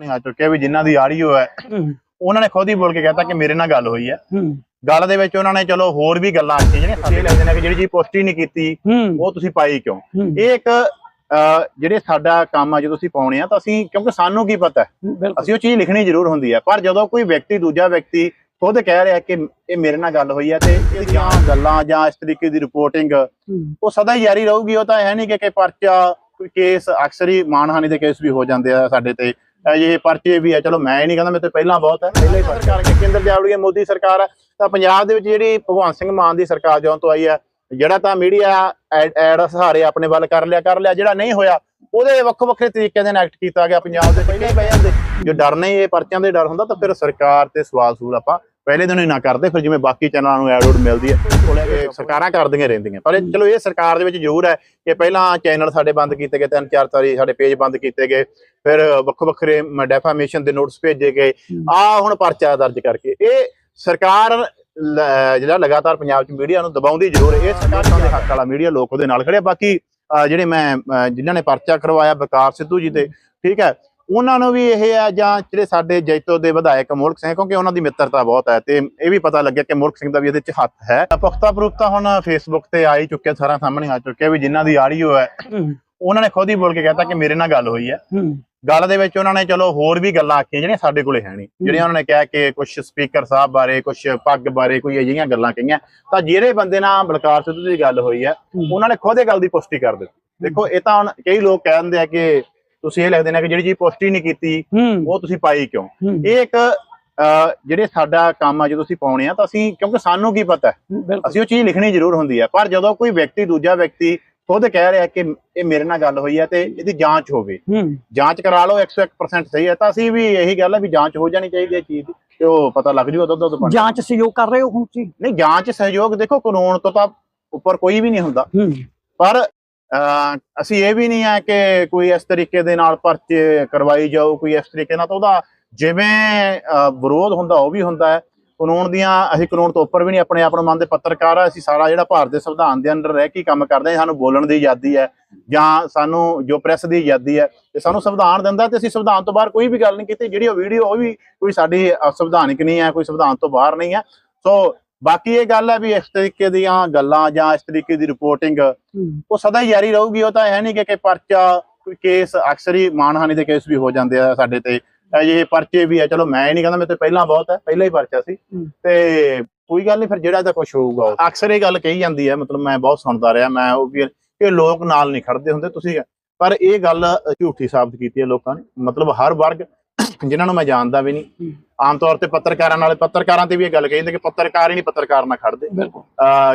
ਸਾਹਮਣੇ ਆ ਚੁੱਕਿਆ ਵੀ ਜਿਨ੍ਹਾਂ ਦੀ ਆਡੀਓ ਹੈ ਉਹਨਾਂ ਨੇ ਖੁਦ ਹੀ ਬੋਲ ਕੇ ਕਹਿਤਾ ਕਿ ਮੇਰੇ ਨਾਲ ਗੱਲ ਹੋਈ ਹੈ। ਹੂੰ। ਗੱਲ ਦੇ ਵਿੱਚ ਉਹਨਾਂ ਨੇ ਚਲੋ ਹੋਰ ਵੀ ਗੱਲਾਂ ਆਖੀਆਂ ਜਿਹੜੀਆਂ ਸਾਡੇ ਲੱਗਦੇ ਨੇ ਕਿ ਜਿਹੜੀ ਚੀਜ਼ ਪੁਸ਼ਟੀ ਨਹੀਂ ਕੀਤੀ ਹੂੰ। ਉਹ ਤੁਸੀਂ ਪਾਈ ਕਿਉਂ? ਹੂੰ। ਇਹ ਇੱਕ ਜਿਹੜੇ ਸਾਡਾ ਕੰਮ ਆ ਜਦੋਂ ਅਸੀਂ ਪਾਉਣੇ ਆ ਤਾਂ ਅਸੀਂ ਕਿਉਂਕਿ ਸਾਨੂੰ ਕੀ ਪਤਾ ਹੈ, ਅਸੀਂ ਉਹ ਚੀਜ਼ ਲਿਖਣੀ ਜ਼ਰੂਰ ਹੁੰਦੀ ਹੈ ਪਰ ਜਦੋਂ ਕੋਈ ਵਿਅਕਤੀ ਦੂਜਾ ਵਿਅਕਤੀ ਖੁਦ ਕਹਿ ਰਿਹਾ ਕਿ ਇਹ ਮੇਰੇ ਨਾਲ ਗੱਲ ਹੋਈ ਹੈ ਤੇ ਇਹਦੀਆਂ ਗੱਲਾਂ ਜਾਂ ਇਸ ਤਰੀਕੇ ਦੀ ਰਿਪੋਰਟਿੰਗ ਹੂੰ। ਉਹ ਸਦਾ ਹੀ ਜਾਰੀ ਰਹੂਗੀ ਉਹ ਤਾਂ ਹੈ ਨਹੀਂ ਕਿ ਕਿ ਪਰਚਾ ਕੋਈ ਕੇਸ ਅਕਸਰ ਹੀ ਮਾਨਹਾਨੀ ਦੇ ਕੇਸ ਵੀ ਹੋ ਜਾਂਦੇ ਆ ਸਾਡੇ ਤੇ। ਇਹ ਪਰਚੇ ਵੀ ਆ। ਚਲੋ ਮੈਂ ਹੀ ਨਹੀਂ ਕਹਿੰਦਾ ਮੇਰੇ ਤੋਂ ਪਹਿਲਾਂ ਬਹੁਤ ਹੈ ਪਹਿਲਾਂ ਹੀ ਸਰਕਾਰ ਕੇ ਕੇਂਦਰ ਜਾਵੜੀ ਹੈ ਮੋਦੀ ਸਰਕਾਰ ਹੈ ਤਾਂ ਪੰਜਾਬ ਦੇ ਵਿੱਚ ਜਿਹੜੀ ਭਗਵੰਤ ਸਿੰਘ ਮਾਨ ਦੀ ਸਰਕਾਰ ਜਦੋਂ ਤੋਂ ਆਈ ਹੈ ਜਿਹੜਾ ਤਾਂ ਮੀਡੀਆ ਐਡ ਸਹਾਰੇ ਆਪਣੇ ਵੱਲ ਕਰ ਲਿਆ ਕਰ ਲਿਆ ਜਿਹੜਾ ਨਹੀਂ ਹੋਇਆ ਉਹਦੇ ਵੱਖੋ ਵੱਖਰੇ ਤਰੀਕੇ ਦੇ ਨਾਲ ਐਕਟ ਕੀਤਾ ਗਿਆ ਪੰਜਾਬ ਦੇ ਪਹਿਲੇ ਹੀ ਪੈ ਜਾਂਦੇ। ਜੋ ਡਰ ਨਹੀਂ ਇਹ ਪਰਚਿਆਂ ਦੇ ਡਰ ਹੁੰਦਾ ਤਾਂ ਫਿਰ ਸਰਕਾਰ ਤੇ ਸਵਾਲ ਸੂਲ ਆਪਾਂ ਪਹਿਲੇ ਦਿਨ ਹੀ ਨਾ ਕਰਦੇ ਫਿਰ ਜਿਵੇਂ ਬਾਕੀ ਚੈਨਲਾਂ ਨੂੰ ਐਡ ਉਡ ਮਿਲਦੀ ਹੈ ਸਰਕਾਰਾਂ ਕਰਦੀਆਂ ਰਹਿੰਦੀਆਂ। ਪਰ ਇਹ- ਚਲੋ ਇਹ ਸਰਕਾਰ ਦੇ ਵਿੱਚ ਜ਼ਰੂਰ ਹੈ ਕਿ ਪਹਿਲਾਂ ਚੈਨਲ ਸਾਡੇ ਬੰਦ ਕੀਤੇ ਗਏ ਤਿੰਨ ਚਾਰ ਤਾਰੀ ਸਾਡੇ ਪੇਜ ਬੰਦ ਕੀਤੇ ਗਏ। ਫਿਰ ਵੱਖੋ ਵੱਖਰੇ ਡੈਫਾਮੇਸ਼ਨ ਦੇ ਨੋਟਿਸ ਭੇਜੇ ਗਏ। ਆ ਹੁਣ ਪਰਚਾ ਦਰਜ ਕਰਕੇ। ਇਹ ਸਰਕਾਰ ਜਿਹੜਾ ਲਗਾਤਾਰ ਪੰਜਾਬ 'ਚ ਮੀਡੀਆ ਨੂੰ ਦਬਾਉਂਦੀ ਜ਼ਰੂਰ ਹੈ। ਇਹ ਸਰਕਾਰ ਦੇ ਹੱਕ ਵਾਲਾ ਮੀਡੀਆ ਲੋਕ ਉਹਦੇ ਨਾਲ ਖੜੇ ਆ। ਬਾਕੀ ਜਿਹੜੇ ਮੈਂ ਜਿਨ੍ਹਾਂ ਨੇ ਪਰਚਾ ਕਰਵਾਇਆ ਬਕਾਰ ਸਿੱਧੂ ਜੀ ਤੇ ਠੀਕ ਹੈ। ਉਹਨਾਂ ਨੂੰ ਵੀ ਇਹ ਆ ਜਾਂ ਜਿਹੜੇ ਸਾਡੇ ਜੈਤੋ ਦੇ ਵਿਧਾਇਕ ਮੁਲਕ ਸਿੰਘ ਕਿਉਂਕਿ ਉਹਨਾਂ ਦੀ ਮਿੱਤਰਤਾ ਬਹੁਤ ਹੈ ਤੇ ਇਹ ਵੀ ਪਤਾ ਲੱਗਿਆ ਕਿ ਮੁਲਕ ਸਿੰਘ ਦਾ ਵੀ ਇਹਦੇ 'ਚ ਹੱਥ ਹੈ। ਪੁਖਤਾ ਪ੍ਰੂਫ ਤਾਂ ਹੁਣ ਫੇਸਬੁੱਕ ਤੇ ਆ ਹੀ ਚੁੱਕਿਆ ਸਾਰਾ ਸਾਹਮਣੇ ਆ ਚੁੱਕਿਆ ਵੀ ਜਿਨ੍ਹਾਂ ਦੀ ਆਡੀਓ ਹੈ। ਹੂੰ। ਉਹਨਾਂ ਨੇ ਖੁਦ ਹੀ ਬੋਲ ਕੇ ਕਹਿਤਾ ਕਿ ਮੇਰੇ ਨਾਲ ਗੱਲ ਹੋਈ ਹੈ। ਹੂੰ। ਗੱਲ ਦੇ ਵਿੱਚ ਉਹਨਾਂ ਨੇ ਚਲੋ ਹੋਰ ਵੀ ਗੱਲਾਂ ਆਖੀਆਂ ਜਿਹੜੀਆਂ ਸਾਡੇ ਕੋਲੇ ਹੈ ਨਹੀਂ। ਜਿਹੜੀਆਂ ਉਹਨਾਂ ਨੇ ਕਿਹਾ ਕਿ ਕੁਝ ਸਪੀਕਰ ਸਾਹਿਬ ਬਾਰੇ ਕੁਝ ਪੱਗ ਬਾਰੇ ਕੋਈ ਅਜਿਹੀਆਂ ਗੱਲਾਂ ਕਹੀਆਂ। ਤਾਂ ਜਿਹੜੇ ਬੰਦੇ ਨਾਲ ਬਲਕਾਰ ਸਿੱਧੂ ਦੀ ਗੱਲ ਹੋਈ ਹੈ ਉਹਨਾਂ ਨੇ ਖੁਦ ਇਹ ਗੱਲ ਦੀ ਪੁਸ਼ਟੀ ਕਰ ਦਿੱਤੀ। ਦੇਖੋ ਇਹ ਤਾਂ ਹੁਣ ਕਈ ਲੋਕ ਕਹਿੰਦੇ ਆ ਕਿ ਤੁਸੀਂ ਇਹ ਲਿਖਦੇ ਨੇ ਕਿ ਜਿਹੜੀ ਚੀਜ਼ ਪੁਸ਼ਟੀ ਨਹੀਂ ਕੀਤੀ ਉਹ ਤੁਸੀਂ ਪਾਈ ਕਿਉਂ? ਇਹ ਇੱਕ ਜਿਹੜੇ ਸਾਡਾ ਕੰਮ ਆ ਜਦੋਂ ਅਸੀਂ ਪਾਉਣੇ ਆ ਤਾਂ ਅਸੀਂ ਕਿਉਂਕਿ ਸਾਨੂੰ ਕੀ ਪਤਾ ਅਸੀਂ ਉਹ ਚੀਜ਼ ਲਿਖਣੀ ਜ਼ਰੂਰ ਹੁੰਦੀ ਹੈ ਪਰ ਜਦੋਂ ਕੋਈ ਵਿਅਕਤੀ ਦੂਜਾ ਵਿਅਕਤੀ ਖੁਦ ਕਹਿ ਰਿਹਾ ਕਿ ਇਹ ਮੇਰੇ ਨਾਲ ਗੱਲ ਹੋਈ ਹੈ ਤੇ ਇਹਦੀ ਜਾਂਚ ਹੋਵੇ। ਜਾਂਚ ਕਰਾ ਲਓ 101% ਸਹੀ ਹੈ। ਤਾਂ ਅਸੀਂ ਵੀ ਇਹੀ ਗੱਲ ਹੈ ਵੀ ਜਾਂਚ ਹੋ ਜਾਣੀ ਚਾਹੀਦੀ ਹੈ ਚੀਜ਼ ਦੀ ਤੇ ਉਹ ਪਤਾ ਲੱਗ ਜੂਗਾ ਦੁੱਧ ਦੁੱਧ ਜਾਂਚ ਸਹਿਯੋਗ ਕਰ ਰਹੇ ਹੋ ਹੁਣ ਤੁਸੀਂ? ਨਹੀਂ ਜਾਂਚ ਸਹਿਯੋਗ ਦੇਖੋ ਕਾਨੂੰਨ ਤੋਂ ਤਾਂ ਉੱਪਰ ਕੋਈ ਵੀ ਨਹੀਂ ਹੁੰਦਾ। ਪਰ ਅਸੀਂ ਇਹ ਵੀ ਨਹੀਂ ਹੈ ਕਿ ਕੋਈ ਇਸ ਤਰੀਕੇ ਦੇ ਨਾਲ ਪਰਚੇ ਕਰਵਾਈ ਜਾਓ ਕੋਈ ਇਸ ਤਰੀਕੇ ਨਾਲ ਤਾਂ ਉਹਦਾ ਜਿਵੇਂ ਵਿਰੋਧ ਹੁੰਦਾ ਉਹ ਵੀ ਹੁੰਦਾ ਹੈ। ਕਾਨੂੰਨ ਦੀਆਂ ਅਸੀਂ ਕਾਨੂੰਨ ਤੋਂ ਉੱਪਰ ਵੀ ਨਹੀਂ ਆਪਣੇ ਆਪ ਨੂੰ ਮੰਨਦੇ ਪੱਤਰਕਾਰ ਆ ਅਸੀਂ ਸਾਰਾ ਜਿਹੜਾ ਭਾਰਤ ਦੇ ਸੰਵਿਧਾਨ ਦੇ ਅੰਡਰ ਰਹਿ ਕੇ ਕੰਮ ਕਰਦੇ ਸਾਨੂੰ ਬੋਲਣ ਦੀ ਆਜ਼ਾਦੀ ਹੈ ਜਾਂ ਸਾਨੂੰ ਜੋ ਪ੍ਰੈਸ ਦੀ ਆਜ਼ਾਦੀ ਹੈ ਤੇ ਸਾਨੂੰ ਸੰਵਿਧਾਨ ਦਿੰਦਾ ਤੇ ਅਸੀਂ ਸੰਵਿਧਾਨ ਤੋਂ ਬਾਹਰ ਕੋਈ ਵੀ ਗੱਲ ਨਹੀਂ ਕੀਤੀ ਜਿਹੜੀ ਉਹ ਵੀਡੀਓ ਉਹ ਵੀ ਕੋਈ ਸਾਡੀ ਸੰਵਿਧਾਨਿਕ ਨਹੀਂ ਹੈ ਕੋਈ ਸੰਵਿਧਾਨ ਤੋਂ ਬਾਹਰ ਨਹੀਂ ਹੈ। ਸੋ ਬਾਕੀ ਇਹ ਗੱਲ ਹੈ ਵੀ ਇਸ ਤਰੀਕੇ ਦੀਆਂ ਗੱਲਾਂ ਜਾਂ ਇਸ ਤਰੀਕੇ ਦੀ ਰਿਪੋਰਟਿੰਗ ਉਹ ਸਦਾ ਹੀ ਜਾਰੀ ਰਹੂਗੀ ਉਹ ਤਾਂ ਹੈ ਨਹੀਂ ਕਿ ਕਿ ਪਰਚਾ ਕੋਈ ਕੇਸ ਅਕਸਰ ਹੀ ਮਾਨਹਾਨੀ ਦੇ ਕੇਸ ਵੀ ਹੋ ਜਾਂਦੇ ਆ ਸਾਡੇ ਤੇ। ਇਹ ਪਰਚੇ ਵੀ ਆ ਚਲੋ ਮੈਂ ਹੀ ਨਹੀਂ ਕਹਿੰਦਾ ਮੇਰੇ ਤੋਂ ਪਹਿਲਾਂ ਬਹੁਤ ਹੈ ਪਹਿਲਾਂ ਹੀ ਪਰਚਾ ਸੀ। ਤੇ ਕੋਈ ਗੱਲ ਨਹੀਂ ਫਿਰ ਜਿਹੜਾ ਤਾਂ ਕੁਝ ਹੋਊਗਾ। ਅਕਸਰ ਇਹ ਗੱਲ ਕਹੀ ਜਾਂਦੀ ਹੈ ਮਤਲਬ ਮੈਂ ਬਹੁਤ ਸੁਣਦਾ ਰਿਹਾ ਮੈਂ ਉਹ ਵੀ ਇਹ ਲੋਕ ਨਾਲ ਨਹੀਂ ਖੜਦੇ ਹੁੰਦੇ ਤੁਸੀਂ ਪਰ ਇਹ ਗੱਲ ਝੂਠੀ ਸਾਬਤ ਕੀਤੀ ਹੈ ਲੋਕਾਂ ਨੇ ਮਤਲਬ ਹਰ ਵਰਗ ਜਿਨ੍ਹਾਂ ਨੂੰ ਮੈਂ ਜਾਣਦਾ ਵੀ ਨਹੀਂ। ਆਮ ਤੌਰ ਤੇ ਪੱਤਰਕਾਰਾਂ ਨਾਲ ਪੱਤਰਕਾਰਾਂ ਤੇ ਵੀ ਇਹ ਗੱਲ ਕਹੀ ਜਾਂਦੀ ਕਿ ਪੱਤਰਕਾਰ ਹੀ ਨਹੀਂ ਪੱਤਰਕਾਰ ਨਾਲ ਖੜਦੇ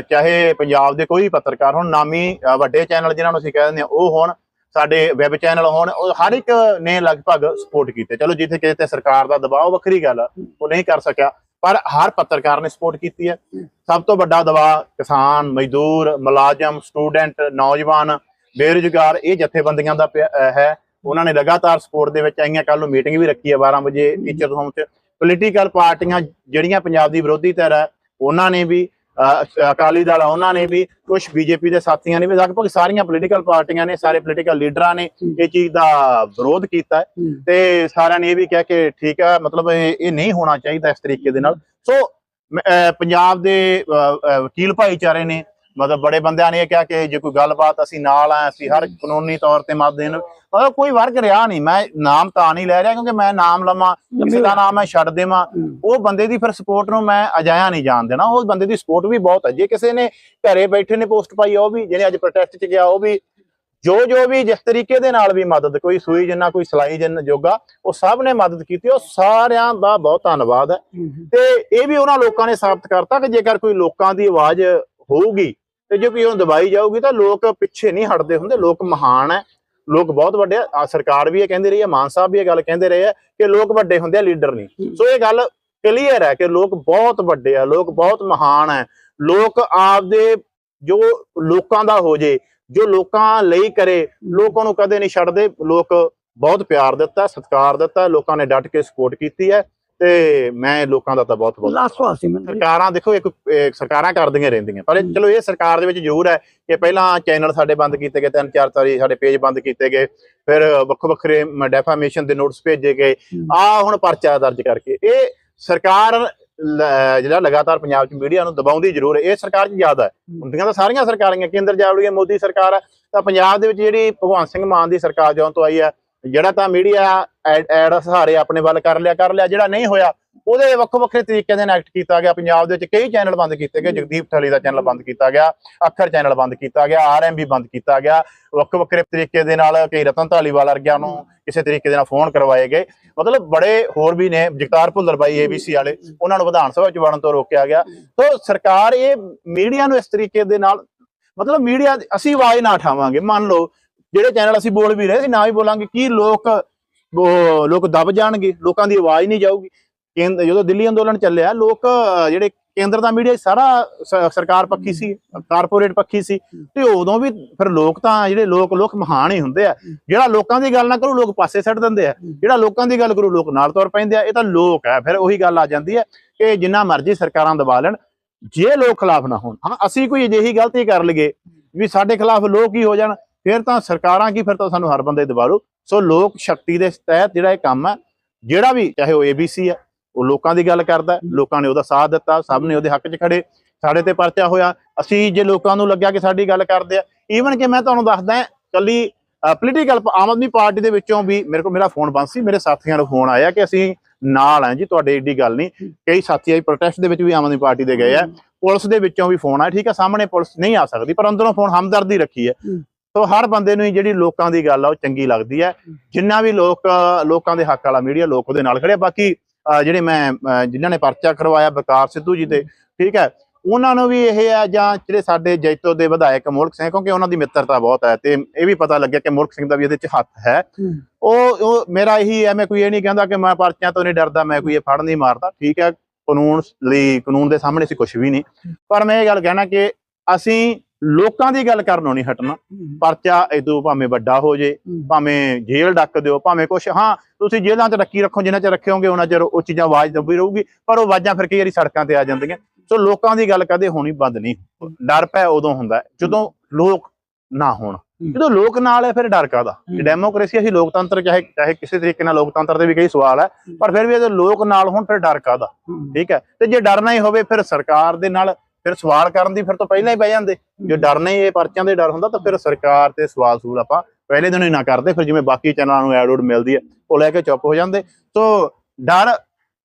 ਚਾਹੇ ਪੰਜਾਬ ਦੇ ਕੋਈ ਪੱਤਰਕਾਰ ਹੋਣ ਨਾਮੀ ਵੱਡੇ ਚੈਨਲ ਜਿਨ੍ਹਾਂ ਨੂੰ ਅਸੀਂ ਕਹਿ ਦਿੰਦੇ ਹਾਂ ਉਹ ਹੋਣ ਸਾਡੇ ਵੈਬ ਚੈਨਲ ਹੋਣ, ਉਹ ਹਰ ਇੱਕ ਨੇ ਲਗਭਗ ਸਪੋਰਟ ਕੀਤੇ। ਚਲੋ ਜਿੱਥੇ ਕਿਤੇ ਤੇ ਸਰਕਾਰ ਦਾ ਦਬਾਅ, ਉਹ ਵੱਖਰੀ ਗੱਲ ਆ, ਉਹ ਨਹੀਂ ਕਰ ਸਕਿਆ। ਪਰ ਹਰ ਪੱਤਰਕਾਰ ਨੇ ਸਪੋਰਟ ਕੀਤੀ ਹੈ। ਸਭ ਤੋਂ ਵੱਡਾ ਦਬਾਅ ਕਿਸਾਨ, ਮਜ਼ਦੂਰ, ਮੁਲਾਜ਼ਮ ਸਟੂਡੈਂਟ ਨੌਜਵਾਨ, ਬੇਰੁਜ਼ਗਾਰ, ਇਹ ਜਥੇਬੰਦੀਆਂ ਦਾ ਪਿਆ- ਹੈ। ਉਹਨਾਂ ਨੇ ਲਗਾਤਾਰ ਸਪੋਰਟ ਦੇ ਵਿੱਚ ਆਈਆਂ। ਕੱਲ ਨੂੰ ਮੀਟਿੰਗ ਵੀ ਰੱਖੀ ਹੈ 12 ਵਜੇ ਟੀਚਰ ਹੋਮ 'ਚ। ਪੋਲੀਟੀਕਲ ਪਾਰਟੀਆਂ ਜਿਹੜੀਆਂ ਪੰਜਾਬ ਦੀ ਵਿਰੋਧੀ ਧਿਰ ਹੈ, ਉਹਨਾਂ ਨੇ ਵੀ ਅਕਾਲੀ ਦਲ ਆ, ਉਹਨਾਂ ਨੇ ਵੀ ਕੁਝ ਬੀਜੇਪੀ ਦੇ ਸਾਥੀਆਂ ਨੇ ਵੀ ਲਗਭਗ ਸਾਰੀਆਂ ਪੋਲੀਟੀਕਲ ਪਾਰਟੀਆਂ ਨੇ ਸਾਰੇ ਪੋਲੀਟੀਕਲ ਲੀਡਰਾਂ ਨੇ ਇਹ ਚੀਜ਼ ਦਾ ਵਿਰੋਧ ਕੀਤਾ ਤੇ ਸਾਰਿਆਂ ਨੇ ਇਹ ਵੀ ਕਿਹਾ ਕਿ ਠੀਕ ਹੈ ਮਤਲਬ ਇਹ ਨਹੀਂ ਹੋਣਾ ਚਾਹੀਦਾ ਇਸ ਤਰੀਕੇ ਦੇ ਨਾਲ। ਸੋ ਪੰਜਾਬ ਦੇ ਵਕੀਲ ਭਾਈਚਾਰੇ ਨੇ ਮਤਲਬ ਬੜੇ ਬੰਦਿਆਂ ਨੇ ਇਹ ਕਿਹਾ ਕਿ ਜੇ ਕੋਈ ਗੱਲਬਾਤ ਅਸੀਂ ਨਾਲ ਆ ਅਸੀਂ ਹਰ ਕਾਨੂੰਨੀ ਤੌਰ ਤੇ ਮਦਦ ਦੇਣ। ਮਤਲਬ ਕੋਈ ਵਰਗ ਰਿਹਾ ਨਹੀਂ। ਮੈਂ ਨਾਮ ਤਾਂ ਨਹੀਂ ਲੈ ਰਿਹਾ ਕਿਉਂਕਿ ਮੈਂ ਨਾਮ ਲਵਾਂ ਕਿਸੇ ਦਾ ਨਾਮ ਮੈਂ ਛੱਡ ਦੇਵਾਂ। ਉਹ ਬੰਦੇ ਦੀ ਫਿਰ ਸਪੋਰਟ ਨੂੰ ਮੈਂ ਅਜਾਇਆ ਨਹੀਂ ਜਾਣ ਦੇਣਾ ਉਹ ਬੰਦੇ ਦੀ ਸਪੋਰਟ ਵੀ ਬਹੁਤ ਹੈ। ਜੇ ਕਿਸੇ ਨੇ ਘਰੇ ਬੈਠੇ ਨੇ ਪੋਸਟ ਪਾਈ ਉਹ ਵੀ ਜਿਹਨੇ ਅੱਜ ਪ੍ਰੋਟੈਸਟ 'ਚ ਗਿਆ ਉਹ ਵੀ ਜੋ ਜੋ ਵੀ ਜਿਸ ਤਰੀਕੇ ਦੇ ਨਾਲ ਵੀ ਮਦਦ ਕੋਈ ਸੂਈ ਜਿੰਨਾ ਕੋਈ ਸਲਾਈ ਜਿੰਨਾ ਜੋਗਾ ਉਹ ਸਭ ਨੇ ਮਦਦ ਕੀਤੀ। ਉਹ ਸਾਰਿਆਂ ਦਾ ਬਹੁਤ ਧੰਨਵਾਦ ਹੂੰ। ਤੇ ਇਹ ਵੀ ਉਹਨਾਂ ਲੋਕਾਂ ਨੇ ਸਾਬਤ ਕਰਤਾ ਕਿ ਜੇਕਰ ਕੋਈ ਲੋਕਾਂ ਦੀ ਆਵਾਜ਼ ਹੋਊਗੀ ਤੇ ਜੇ ਕੋਈ ਉਹਨੂੰ ਦਬਾਈ ਜਾਊਗੀ ਤਾਂ ਲੋਕ ਪਿੱਛੇ ਨਹੀਂ ਹਟਦੇ ਹੁੰਦੇ ਲੋਕ ਮਹਾਨ ਹੈ। ਲੋਕ ਬਹੁਤ ਵੱਡੇ ਆ। ਸਰਕਾਰ ਵੀ ਇਹ ਕਹਿੰਦੀ ਰਹੀ ਹੈ ਮਾਨ ਸਾਹਿਬ ਵੀ ਇਹ ਗੱਲ ਕਹਿੰਦੇ ਰਹੇ ਆ ਕਿ ਲੋਕ ਵੱਡੇ ਹੁੰਦੇ ਆ ਲੀਡਰ ਨਹੀਂ। ਸੋ ਇਹ ਗੱਲ ਕਲੀਅਰ ਹੈ ਕਿ ਲੋਕ ਬਹੁਤ ਵੱਡੇ ਆ ਲੋਕ ਬਹੁਤ ਮਹਾਨ ਹੈ। ਲੋਕ ਆਪਦੇ ਜੋ ਲੋਕਾਂ ਦਾ ਹੋ ਜੇ ਜੋ ਲੋਕਾਂ ਲਈ ਕਰੇ ਲੋਕਾਂ ਨੂੰ ਕਦੇ ਨਹੀਂ ਛੱਡਦੇ। ਲੋਕ ਬਹੁਤ ਪਿਆਰ ਦਿੱਤਾ ਸਤਿਕਾਰ ਦਿੱਤਾ ਲੋਕਾਂ ਨੇ ਡਟ ਕੇ ਸਪੋਰਟ ਕੀਤੀ ਹੈ। ਤੇ ਮੈਂ ਲੋਕਾਂ ਦਾ ਤਾਂ ਬਹੁਤ ਬਹੁਤ ਲਾਸਟ ਵਾਰ ਸੀ ਮੈਨੂੰ। ਸਰਕਾਰਾਂ ਦੇਖੋ ਇੱਕ ਸਰਕਾਰਾਂ ਕਰਦੀਆਂ ਰਹਿੰਦੀਆਂ ਪਰ ਚਲੋ ਇਹ ਸਰਕਾਰ ਦੇ ਵਿੱਚ ਜ਼ਰੂਰ ਹੈ ਕਿ ਪਹਿਲਾਂ ਚੈਨਲ ਸਾਡੇ ਬੰਦ ਕੀਤੇ ਗਏ ਤਿੰਨ ਚਾਰ ਵਾਰੀ ਸਾਡੇ ਪੇਜ ਬੰਦ ਕੀਤੇ ਗਏ ਫਿਰ ਵੱਖੋ ਵੱਖਰੇ ਡੈਫਾਮੇਸ਼ਨ ਦੇ ਨੋਟਿਸ ਭੇਜੇ ਗਏ। ਆ ਹੁਣ ਪਰਚਾ ਦਰਜ ਕਰਕੇ। ਇਹ ਸਰਕਾਰ ਜਿਹੜਾ ਲਗਾਤਾਰ ਪੰਜਾਬ 'ਚ ਮੀਡੀਆ ਨੂੰ ਦਬਾਉਂਦੀ ਜ਼ਰੂਰ ਹੈ। ਇਹ ਸਰਕਾਰ 'ਚ ਜ਼ਿਆਦਾ ਹੈ। ਹੁੰਦੀਆਂ ਤਾਂ ਸਾਰੀਆਂ ਸਰਕਾਰਾਂ ਕੇਂਦਰ ਜਾਵੜੀ ਹੈ ਮੋਦੀ ਸਰਕਾਰ ਹੈ। ਤਾਂ ਪੰਜਾਬ ਦੇ ਵਿੱਚ ਜਿਹੜੀ ਭਗਵੰਤ ਸਿੰਘ ਮਾਨ ਦੀ ਸਰਕਾਰ ਜਦੋਂ ਤੋਂ ਆਈ ਹੈ ਜਿਹੜਾ ਤਾਂ ਮੀਡੀਆ ਐਡ ਸਹਾਰੇ ਆਪਣੇ ਵੱਲ ਕਰ ਲਿਆ ਕਰ ਲਿਆ, ਜਿਹੜਾ ਨਹੀਂ ਹੋਇਆ, ਉਹਦੇ ਵੱਖੋ ਵੱਖਰੇ ਤਰੀਕੇ ਦੇ ਨਾਲ ਐਕਟ ਕੀਤਾ ਗਿਆ। ਪੰਜਾਬ ਦੇ ਵਿੱਚ ਕਈ ਚੈਨਲ ਬੰਦ ਕੀਤੇ ਗਏ। ਜਗਦੀਪ ਥਲੀ ਦਾ ਚੈਨਲ ਬੰਦ ਕੀਤਾ ਗਿਆ, ਅੱਖਰ ਚੈਨਲ ਬੰਦ ਕੀਤਾ ਗਿਆ ਆਰਐਮਬੀ ਬੰਦ ਕੀਤਾ ਗਿਆ। ਵੱਖੋ ਵੱਖਰੇ ਤਰੀਕੇ ਦੇ ਨਾਲ ਕਈ ਰਤਨ ਧਾਲੀਵਾਲ ਵਰਗਿਆਂ ਨੂੰ ਕਿਸੇ ਤਰੀਕੇ ਦੇ ਨਾਲ ਫੋਨ ਕਰਵਾਏ ਗਏ। ਮਤਲਬ ਬੜੇ ਹੋਰ ਵੀ ਨੇ, ਜਗਤਾਰ ਭੁੱਲਰ ਬਾਈ ਏਬੀਸੀ ਵਾਲੇ, ਉਹਨਾਂ ਨੂੰ ਵਿਧਾਨ ਸਭਾ ਚ ਵੜਨ ਤੋਂ ਰੋਕਿਆ ਗਿਆ। ਤੋਂ ਸਰਕਾਰ ਇਹ ਮੀਡੀਆ ਨੂੰ ਇਸ ਤਰੀਕੇ ਦੇ ਨਾਲ, ਮਤਲਬ ਮੀਡੀਆ ਅਸੀਂ ਆਵਾਜ਼ ਨਾ ਉਠਾਵਾਂਗੇ। ਮੰਨ ਲਓ ਜਿਹੜੇ ਚੈਨਲ ਅਸੀਂ ਬੋਲ ਵੀ ਰਹੇ ਸੀ, ਨਾ ਵੀ ਬੋਲਾਂਗੇ, ਕੀ ਲੋਕ, ਉਹ ਲੋਕ ਦਬ ਜਾਣਗੇ, ਲੋਕਾਂ ਦੀ ਆਵਾਜ਼ ਨਹੀਂ ਜਾਊਗੀ। ਕੇਂਦਰ ਜਦੋਂ ਦਿੱਲੀ ਅੰਦੋਲਨ ਚੱਲਿਆ, ਲੋਕ ਜਿਹੜੇ ਕੇਂਦਰ ਦਾ ਮੀਡੀਆ ਸਾਰਾ ਸ- ਸਰਕਾਰ ਪੱਖੀ ਸੀ, ਕਾਰਪੋਰੇਟ ਪੱਖੀ ਸੀ। ਤੇ ਉਦੋਂ ਵੀ ਫਿਰ ਲੋਕ ਤਾਂ ਜਿਹੜੇ ਲੋਕ ਲੋਕ ਮਹਾਨ ਹੀ ਹੁੰਦੇ ਆ। ਜਿਹੜਾ ਲੋਕਾਂ ਦੀ ਗੱਲ ਨਾ ਕਰੂ, ਲੋਕ ਪਾਸੇ ਛੱਡ ਦਿੰਦੇ ਆ। ਜਿਹੜਾ ਲੋਕਾਂ ਦੀ ਗੱਲ ਕਰੂ, ਲੋਕ ਨਾਲ ਤੁਰ ਪੈਂਦੇ ਆ। ਇਹ ਤਾਂ ਲੋਕ ਆ, ਫਿਰ ਉਹੀ ਗੱਲ ਆ ਜਾਂਦੀ ਹੈ ਕਿ ਜਿੰਨਾ ਮਰਜ਼ੀ ਸਰਕਾਰਾਂ ਦਬਾ ਲੈਣ, ਜੇ ਲੋਕ ਖਿਲਾਫ ਨਾ ਹੋਣ। ਹਾਂ, ਅਸੀਂ ਕੋਈ ਅਜਿਹੀ ਗਲਤੀ ਕਰ ਲਈਏ ਵੀ ਸਾਡੇ ਖਿਲਾਫ ਲੋਕ ਹੀ ਹੋ ਜਾਣ ਫਿਰ ਤਾਂ ਸਰਕਾਰਾਂ ਕੀ ਫਿਰ ਤਾਂ ਸਾਨੂੰ ਹਰ ਬੰਦੇ ਲਓ ਸੋ ਲੋਕ ਸ਼ਕਤੀ ਦੇ ਤਹਿਤ ਜਿਹੜਾ ਇਹ ਕੰਮ ਹੈ ਜਿਹੜਾ ਵੀ ਚਾਹੇ ਉਹ ਏਬੀਸੀ ਆ ਉਹ ਲੋਕਾਂ ਦੀ ਗੱਲ ਕਰਦਾ ਹੈ, ਲੋਕਾਂ ਨੇ ਉਹਦਾ ਸਾਥ ਦਿੱਤਾ ਸਭ ਨੇ ਉਹਦੇ ਹੱਕ 'ਚ ਖੜੇ ਸਾਡੇ ਤੇ ਪਰਚਾ ਹੋਇਆ। ਅਸੀਂ ਜੇ ਲੋਕਾਂ ਨੂੰ ਲੱਗਿਆ ਕਿ ਸਾਡੀ ਗੱਲ ਕਰਦੇ ਆ ਈਵਨ ਕਿ ਮੈਂ ਤੁਹਾਨੂੰ ਦੱਸਦਾ ਕੱਲੀ ਪੋਲੀਟੀਕਲ ਆਮ ਆਦਮੀ ਪਾਰਟੀ ਦੇ ਵਿੱਚੋਂ ਵੀ ਮੇਰੇ ਕੋਲ ਮੇਰਾ ਫੋਨ ਬੰਦ ਸੀ ਮੇਰੇ ਸਾਥੀਆਂ ਨੂੰ ਫੋਨ ਆਇਆ ਕਿ ਅਸੀਂ ਨਾਲ ਆ ਜੀ ਤੁਹਾਡੇ ਏਡੀ ਗੱਲ ਨਹੀਂ। ਕਈ ਸਾਥੀ ਆਈ ਪ੍ਰੋਟੈਸਟ ਦੇ ਵਿੱਚ ਵੀ ਆਮ ਆਦਮੀ ਪਾਰਟੀ ਦੇ ਗਏ ਆ। ਪੁਲਿਸ ਦੇ ਵਿੱਚੋਂ ਵੀ ਫੋਨ ਆਇਆ ਠੀਕ ਆ ਸਾਹਮਣੇ ਪੁਲਿਸ ਨਹੀਂ ਆ ਸਕਦੀ ਪਰ ਅੰਦਰੋਂ ਫੋਨ ਹਮਦਰਦੀ ਰੱਖੀ ਹੈ। ਸੋ ਹਰ ਬੰਦੇ ਨੂੰ ਹੀ ਜਿਹੜੀ ਲੋਕਾਂ ਦੀ ਗੱਲ ਆ ਉਹ ਚੰਗੀ ਲੱਗਦੀ ਹੈ। ਜਿੰਨਾ ਵੀ ਲੋਕ ਲੋਕਾਂ ਦੇ ਹੱਕ ਵਾਲਾ ਮੀਡੀਆ ਲੋਕ ਉਹਦੇ ਨਾਲ ਖੜੇ ਆ। ਬਾਕੀ ਜਿਹੜੇ ਮੈਂ ਜਿਨ੍ਹਾਂ ਨੇ ਪਰਚਾ ਕਰਵਾਇਆ ਬਕਾਰ ਸਿੱਧੂ ਜੀ ਤੇ ਠੀਕ ਹੈ? ਉਹਨਾਂ ਨੂੰ ਵੀ ਇਹ ਆ ਜਾਂ ਜਿਹੜੇ ਸਾਡੇ ਜੈਤੋ ਦੇ ਵਿਧਾਇਕ ਮੁਲਕ ਸਿੰਘ ਕਿਉਂਕਿ ਉਹਨਾਂ ਦੀ ਮਿੱਤਰਤਾ ਬਹੁਤ ਹੈ ਤੇ ਇਹ ਵੀ ਪਤਾ ਲੱਗਿਆ ਕਿ ਮੁਲਕ ਸਿੰਘ ਦਾ ਵੀ ਇਹਦੇ 'ਚ ਹੱਥ ਹੈ। ਉਹ ਉਹ ਮੇਰਾ ਇਹੀ ਹੈ ਮੈਂ ਕੋਈ ਇਹ ਨਹੀਂ ਕਹਿੰਦਾ ਕਿ ਮੈਂ ਪਰਚਿਆਂ ਤੋਂ ਨਹੀਂ ਡਰਦਾ ਮੈਂ ਕੋਈ ਇਹ ਫੜ ਨਹੀਂ ਮਾਰਦਾ ਠੀਕ ਹੈ? ਕਾਨੂੰਨ ਲਈ ਕਾਨੂੰਨ ਦੇ ਸਾਹਮਣੇ ਅਸੀਂ ਕੁਝ ਵੀ ਨਹੀਂ। ਪਰ ਮੈਂ ਇਹ ਗੱਲ ਕਹਿਣਾ ਕਿ ਅਸੀਂ ਲੋਕਾਂ ਦੀ ਗੱਲ ਕਰਨੋਂ ਨਹੀਂ ਹਟਣਾ। ਪਰਚਾ ਇਦੋਂ ਭਾਵੇਂ ਵੱਡਾ ਹੋ ਜੇ ਭਾਵੇਂ ਜੇਲ੍ਹ ਡੱਕ ਦਿਓ ਭਾਵੇਂ ਕੁਛ। ਹਾਂ ਤੁਸੀਂ ਜੇਲ੍ਹਾਂ 'ਚ ਰੱਖੀ ਰੱਖੋ ਜਿੰਨਾ ਚਿਰ ਰੱਖਿਓਗੇ ਉਹਨਾਂ ਚਿਰ ਉਹ ਚੀਜ਼ਾਂ ਆਵਾਜ਼ ਦੱਬੀ ਰਹੂਗੀ ਪਰ ਉਹ ਆਵਾਜ਼ਾਂ ਫਿਰ ਕਈ ਵਾਰੀ ਸੜਕਾਂ ਤੇ ਆ ਜਾਂਦੀਆਂ। ਸੋ ਲੋਕਾਂ ਦੀ ਗੱਲ ਕਦੇ ਹੋਣੀ ਬੰਦ ਨਹੀਂ। ਡਰ ਪੈ ਉਦੋਂ ਹੁੰਦਾ ਜਦੋਂ ਲੋਕ ਨਾ ਹੋਣ। ਜਦੋਂ ਲੋਕ ਨਾਲ ਹੈ ਫਿਰ ਡਰ ਕਾਦਾ ਡੈਮੋਕ੍ਰੇਸੀ ਅਸੀਂ ਲੋਕਤੰਤਰ ਚਾਹੇ ਚਾਹੇ ਕਿਸੇ ਤਰੀਕੇ ਨਾਲ ਲੋਕਤੰਤਰ ਦੇ ਵੀ ਕਈ ਸਵਾਲ ਹੈ ਪਰ ਫਿਰ ਵੀ ਜਦੋਂ ਲੋਕ ਨਾਲ ਹੋਣ ਫਿਰ ਡਰ ਕਾਦਾ ਠੀਕ ਹੈ ਤੇ ਜੇ ਡਰਨਾ ਹੀ ਹੋਵੇ ਫਿਰ ਸਰਕਾਰ ਦੇ ਨਾਲ ਫਿਰ ਸਵਾਲ ਕਰਨ ਦੀ ਫਿਰ ਤੋਂ ਪਹਿਲਾਂ ਹੀ ਬਹਿ ਜਾਂਦੇ। ਜੇ ਡਰ ਨਹੀਂ, ਇਹ ਪਰਚਿਆਂ ਦੇ ਡਰ ਹੁੰਦਾ ਤਾਂ ਫਿਰ ਸਰਕਾਰ ਤੇ ਸਵਾਲ ਸੂਲ ਆਪਾਂ ਪਹਿਲੇ ਦਿਨ ਹੀ ਨਾ ਕਰਦੇ। ਫਿਰ ਜਿਵੇਂ ਬਾਕੀ ਚੈਨਲਾਂ ਨੂੰ ਐਡ ਉਡ ਮਿਲਦੀ ਹੈ, ਉਹ ਲੈ ਕੇ ਚੁੱਪ ਹੋ ਜਾਂਦੇ। ਸੋ ਡਰ,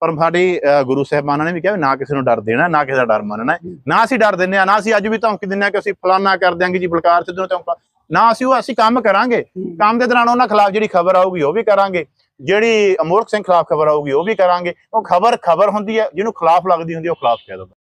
ਪਰ ਸਾਡੀ ਗੁਰੂ ਸਾਹਿਬਾਨਾਂ ਨੇ ਵੀ ਕਿਹਾ ਵੀ ਨਾ ਕਿਸੇ ਨੂੰ ਡਰ ਦੇਣਾ, ਨਾ ਕਿਸੇ ਦਾ ਡਰ ਮੰਨਣਾ। ਨਾ ਅਸੀਂ ਡਰ ਦਿੰਦੇ ਆ ਨਾ ਅਸੀਂ ਅੱਜ ਵੀ ਧਮਕੀ ਦਿੰਦੇ ਆ ਕਿ ਅਸੀਂ ਫਲਾਨਾ ਕਰ ਦਿਆਂਗੇ ਜੀ ਬਲਕਾਰ ਸਿੱਧੂ ਨੂੰ ਧਮਕਾ। ਨਾ ਅਸੀਂ ਉਹ, ਅਸੀਂ ਕੰਮ ਕਰਾਂਗੇ। ਕੰਮ ਦੇ ਦੌਰਾਨ ਉਹਨਾਂ ਖਿਲਾਫ ਜਿਹੜੀ ਖਬਰ ਆਊਗੀ, ਉਹ ਵੀ ਕਰਾਂਗੇ। ਜਿਹੜੀ ਅਮੋਲਕ ਸਿੰਘ ਖਿਲਾਫ ਖਬਰ ਆਊਗੀ, ਉਹ ਵੀ ਕਰਾਂਗੇ। ਉਹ ਖਬਰ ਖਬਰ ਹੁੰਦੀ ਹੈ, ਜਿਹਨੂੰ ਖਿਲਾਫ ਲੱਗਦੀ ਹੁੰਦੀ ਹੈ, ਉਹ ਖਿਲਾਫ ਕਹਿ ਦਿੰਦਾ।